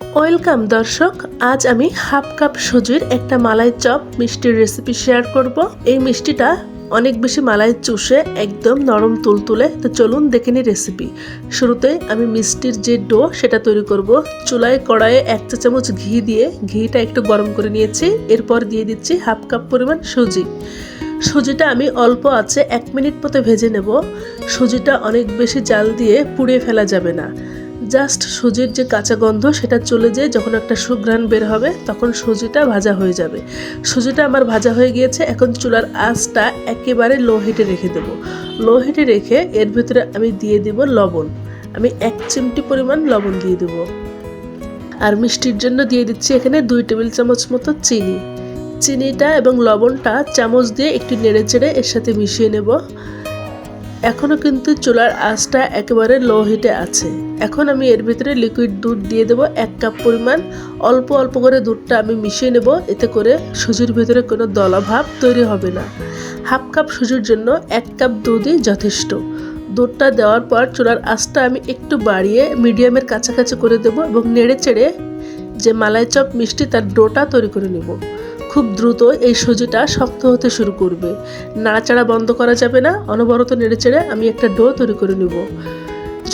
Welcome দর্শক, আজ আমি হাফ কাপ সুজির একটা মালাই চপ মিষ্টির রেসিপি শেয়ার করব। এই মিষ্টিটা অনেক বেশি মালাই চুষে একদম নরম তুলতুলে। তো চলুন দেখে নিই রেসিপি শুরুতে আমি মিষ্টির যে ডো সেটা তৈরি করব। চুলায় কড়াইয়ে এক চা চামচ ঘি দিয়ে ঘিটা একটু গরম করে নিয়েছি। এরপর দিয়ে দিচ্ছি হাফ কাপ পরিমাণ সুজি। সুজিটা আমি অল্প আছে এক মিনিট মতো ভেজে নেব। সুজিটা অনেক বেশি জাল দিয়ে পুড়িয়ে ফেলা যাবে না। জাস্ট সুজির যে কাঁচা গন্ধ, সেটা চলে যেয়ে যখন একটা সুঘ্রাণ বের হবে, তখন সুজিটা ভাজা হয়ে যাবে। সুজিটা আমার ভাজা হয়ে গিয়েছে, এখন চুলার আঁচটা একেবারে লো হিটে রেখে দেবো। লো হিটে রেখে এর ভিতরে আমি দিয়ে দিব লবণ। আমি এক চিমটি পরিমাণ লবণ দিয়ে দেবো। আর মিষ্টির জন্য দিয়ে দিচ্ছি এখানে দুই টেবিল চামচ মতো চিনি। চিনিটা এবং লবণটা চামচ দিয়ে একটু নেড়ে চেড়ে এর সাথে মিশিয়ে নেব। এখনও কিন্তু চুলার আঁচটা একেবারে লো হিটে আছে। এখন আমি এর ভিতরে লিকুইড দুধ দিয়ে দেবো এক কাপ পরিমাণ। অল্প অল্প করে দুধটা আমি মিশিয়ে নেব, এতে করে সুজির ভিতরে কোনো দলাভাব তৈরি হবে না। হাফ কাপ সুজির জন্য এক কাপ দুধই যথেষ্ট। দুধটা দেওয়ার পর চুলার আঁচটা আমি একটু বাড়িয়ে মিডিয়ামের কাছাকাছি করে দেবো এবং নেড়ে চেড়ে যে মালাই চপ মিষ্টি তার ডোটা তৈরি করে নেব। খুব দ্রুত এই সুজিটা শক্ত হতে শুরু করবে। নাড়াচাড়া বন্ধ করা যাবে না, অনবরত নেড়ে চেড়ে আমি একটা ডো তৈরি করে নেব।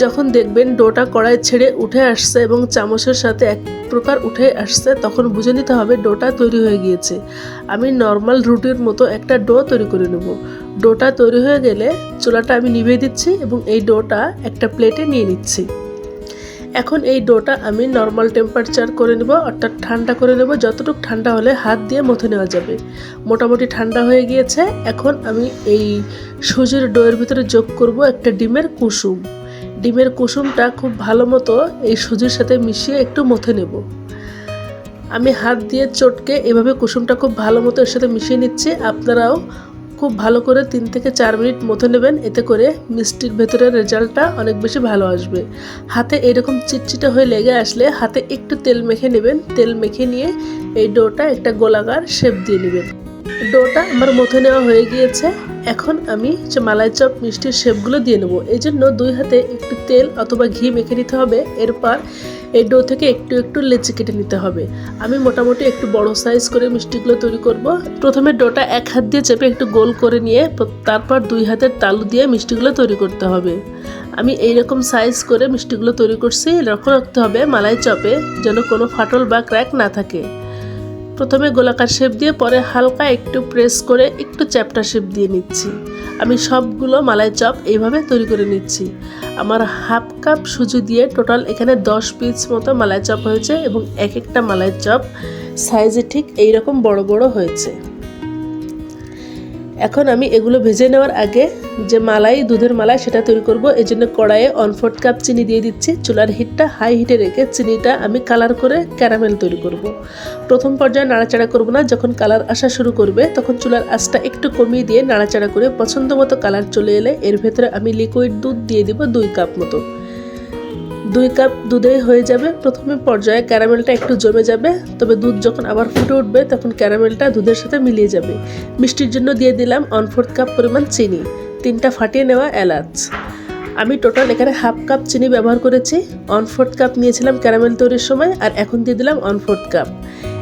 যখন দেখবেন ডোটা কড়াই ছেড়ে উঠে আসছে এবং চামচের সাথে এক প্রকার উঠে আসছে, তখন বুঝে নিতে হবে ডোটা তৈরি হয়ে গিয়েছে। আমি নর্মাল রুটির মতো একটা ডো তৈরি করে নেব। ডোটা তৈরি হয়ে গেলে চুলাটা আমি নিভিয়ে দিচ্ছি এবং এই ডোটা একটা প্লেটে নিয়ে নিচ্ছি। এখন এই ডোটা আমি নর্মাল টেম্পারেচার করে নেব, অর্থাৎ ঠান্ডা করে নেব। যতটুকু ঠান্ডা হলে হাত দিয়ে মথে নেওয়া যাবে। মোটামুটি ঠান্ডা হয়ে গিয়েছে। এখন আমি এই সুজির ডোয়ের ভিতরে যোগ করব একটা ডিমের কুসুম। ডিমের কুসুমটা খুব ভালো মতো এই সুজির সাথে মিশিয়ে একটু মথে নেব। আমি হাত দিয়ে চটকে এভাবে কুসুমটা খুব ভালো মতো এর সাথে মিশিয়ে নিচ্ছি। আপনারাও খুব ভালো করে তিন থেকে চার মিনিট মতো নেবেন, এতে করে মিষ্টির ভেতরের রেজাল্টটা অনেক বেশি ভালো আসবে। হাতে এরকম চিটচিটে হয়ে লেগে আসলে হাতে একটু তেল মেখে নেবেন, তেল মেখে নিয়ে এই ডোটা একটা গোলাকার শেপ দিয়ে নেবেন। ডোটা আমার মথে নেওয়া হয়ে গিয়েছে, এখন আমি যে মালাই চপ মিষ্টির শেপগুলো দিয়ে নেব। এই জন্য দুই হাতে একটু তেল অথবা ঘি মেখে নিতে হবে, এরপর এই ডো থেকে একটু একটু লেচি কেটে নিতে হবে। আমি মোটামুটি একটু বড় সাইজ করে মিষ্টিগুলো তৈরি করব। প্রথমে ডোটা এক হাত দিয়ে চেপে একটু গোল করে নিয়ে তারপর দুই হাতের তালু দিয়ে মিষ্টিগুলো তৈরি করতে হবে। আমি এইরকম সাইজ করে মিষ্টিগুলো তৈরি করছি, লক্ষ্য রাখতে হবে মালাই চপে যেন কোনো ফাটল বা ক্র্যাক না থাকে। প্রথমে গোলাকার শেপ দিয়ে, পরে হালকা একটু প্রেস করে একটু চ্যাপটা শেপ দিয়ে নিচ্ছি। আমি সবগুলো মালাই চপ এইভাবে তৈরি করে নিচ্ছি। আমার হাফ কাপ সুজি দিয়ে টোটাল এখানে দশ পিস মতো মালাই চপ হয়েছে এবং এক একটা মালাই চপ সাইজে ঠিক এইরকম বড় বড় হয়েছে। এখন আমি এগুলো ভেজে নেওয়ার আগে যে মালাই, দুধের মালাই সেটা তৈরি করব। এই জন্য কড়াইয়ে অনফোর্ট কাপ চিনি দিয়ে দিচ্ছি। চুলার হিটটা হাই হিটে রেখে চিনিটা আমি কালার করে ক্যারামেল তৈরি করব। প্রথম পর্যায়ে নাড়াচাড়া করব না। যখন কালার আসা শুরু করবে, তখন চুলার আঁচটা একটু কমিয়ে দিয়ে নাড়াচাড়া করে পছন্দ মতো কালার চলে এলে এর ভেতরে আমি লিকুইড দুধ দিয়ে দিব দুই কাপ মতো। দুই কাপ দুধেই হয়ে যাবে। প্রথমে পর্যায়ে ক্যারামেলটা একটু জমে যাবে, তবে দুধ যখন আবার ফুটে উঠবে, তখন ক্যারামেলটা দুধের সাথে মিলিয়ে যাবে। মিষ্টির জন্য দিয়ে দিলাম ওয়ান ফোর্থ কাপ পরিমাণ চিনি, তিনটা ফাটিয়ে নেওয়া এলাচ। আমি টোটাল এখানে হাফ কাপ চিনি ব্যবহার করেছি। ওয়ান ফোর্থ কাপ নিয়েছিলাম ক্যারামেল তৈরির সময়, আর এখন দিয়ে দিলাম ওয়ান ফোর্থ কাপ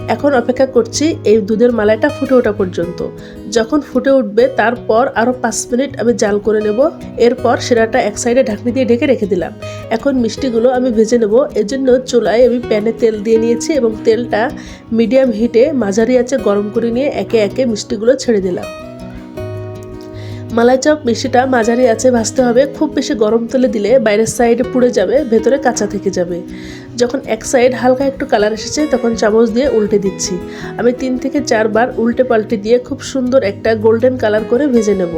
এখন অপেক্ষা করছি এই দুধের মালাইটা ফুটে ওঠা পর্যন্ত। যখন ফুটে উঠবে, তারপর আরও পাঁচ মিনিট আমি জাল করে নেব। এরপর সেরাটা এক সাইডে ঢাকনি দিয়ে ঢেকে রেখে দিলাম। এখন মিষ্টিগুলো আমি ভেজে নেব। এজন্য চুলায় আমি প্যানে তেল দিয়ে নিয়েছি এবং তেলটা মিডিয়াম হিটে মাঝারি আছে গরম করে নিয়ে একে একে মিষ্টিগুলো ছেড়ে দিলাম। মালাই চপ, মিষ্টিটা মাঝারি আছে, ভাজতে হবে। খুব বেশি গরম তেলে দিলে বাইরের সাইডে পুড়ে যাবে, ভেতরে কাঁচা থেকে যাবে। যখন এক সাইড হালকা একটু কালার এসেছে, তখন চামচ দিয়ে উল্টে দিচ্ছি। আমি তিন থেকে চারবার উল্টে পাল্টে দিয়ে খুব সুন্দর একটা গোল্ডেন কালার করে ভেজে নেব।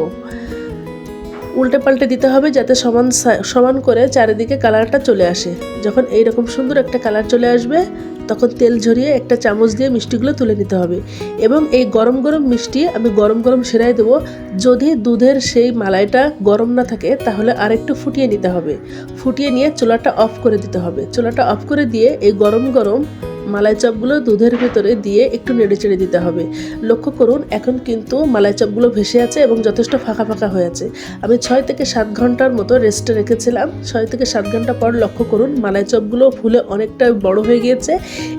উল্টে পাল্টে দিতে হবে যাতে সমান সমান করে চারিদিকে কালারটা চলে আসে। যখন এইরকম সুন্দর একটা কালার চলে আসবে তখন তেল ঝরিয়ে একটা চামচ দিয়ে মিষ্টিগুলো তুলে নিতে হবে। এবং এই গরম গরম মিষ্টি আমি গরম গরম সেরাই দেবো। যদি দুধের সেই মালাইটা গরম না থাকে, তাহলে আরেকটু ফুটিয়ে নিতে হবে। ফুটিয়ে নিয়ে চুলাটা অফ করে দিতে হবে। চুলাটা অফ করে দিয়ে এই গরম গরম মালাই চপগুলো দুধের ভেতরে দিয়ে একটু নেড়ে চেড়ে দিতে হবে। লক্ষ্য করুন, এখন কিন্তু মালাই চপগুলো ভেসে আছে এবং যথেষ্ট ফাঁকা ফাঁকা হয়ে আছে। আমি ছয় থেকে সাত ঘণ্টার মতো রেস্টে রেখেছিলাম। ছয় থেকে সাত ঘণ্টা পর লক্ষ্য করুন, মালাই চপগুলো ফুলে অনেকটা বড় হয়ে গিয়েছে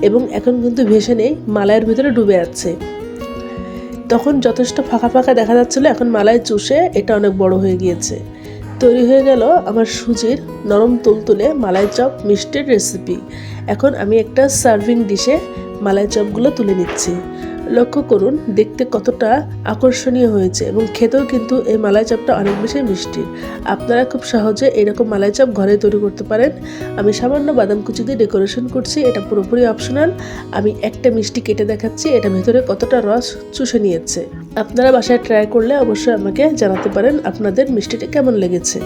এবং এখন কিন্তু ভেসে নেই, মালাইয়ের ভিতরে ডুবে আছে। তখন যথেষ্ট ফাঁকা ফাঁকা দেখা যাচ্ছিল, এখন মালাই চুষে এটা অনেক বড় হয়ে গিয়েছে। তৈরি হয়ে গেল আমার সুজির নরম তুলতুলে মালাই চপ মিষ্টির রেসিপি এখন আমি একটা সার্ভিং ডিশে মালাই চপগুলো তুলে নিচ্ছি। লক্ষ্য করুন, দেখতে কতটা আকর্ষণীয় হয়েছে এবং খেতেও কিন্তু এই মালাই চপটা অনেক বেশি মিষ্টি। আপনারা খুব সহজে এরকম মালাই চপ ঘরে তৈরি করতে পারেন। আমি সামান্য বাদাম কুচি দিয়ে ডেকোরেশন করছি, এটা পুরোপুরি অপশনাল। আমি একটা মিষ্টি কেটে দেখাচ্ছি, এটা ভেতরে কতটা রস চুষে নিয়েছে। আপনারা বাসায় ট্রাই করলে অবশ্যই আমাকে জানাতে পারেন আপনাদের মিষ্টিটা কেমন লেগেছে।